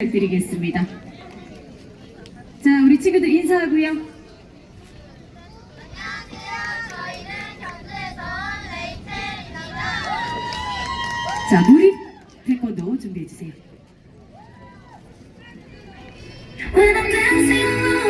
부탁드리겠습니다. 자, 우리 친구들 인사하고요. 자, 무릎 태권도 준비해 주세요. When I'm dancing alone,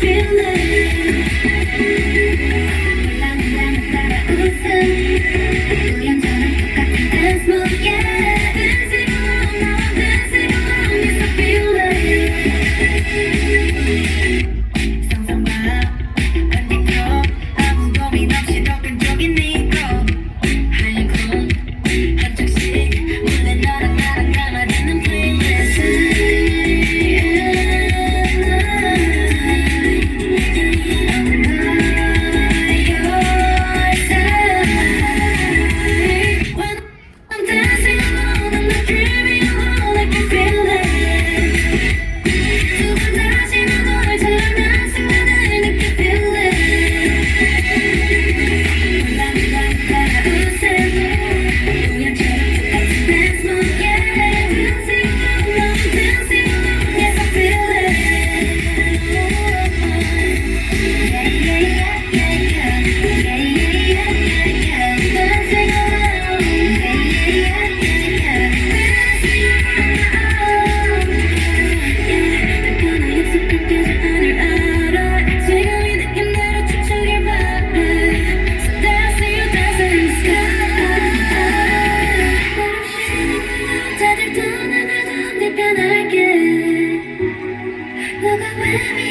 feeling Thank you.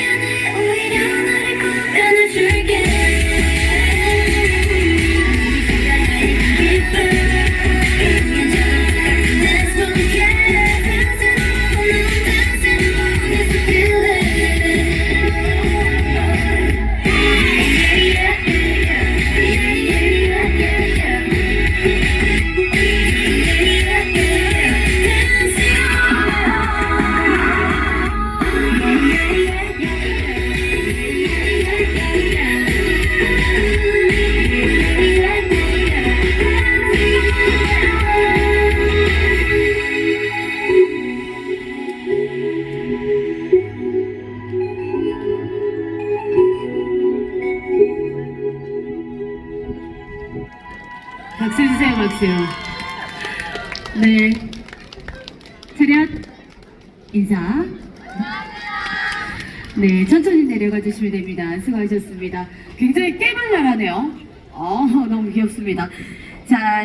박수 주세요, 박수. 네. 차렷 인사. 네, 천천히 내려가 주시면 됩니다. 수고하셨습니다. 굉장히 깨발랄하네요. 어, 너무 귀엽습니다. 자.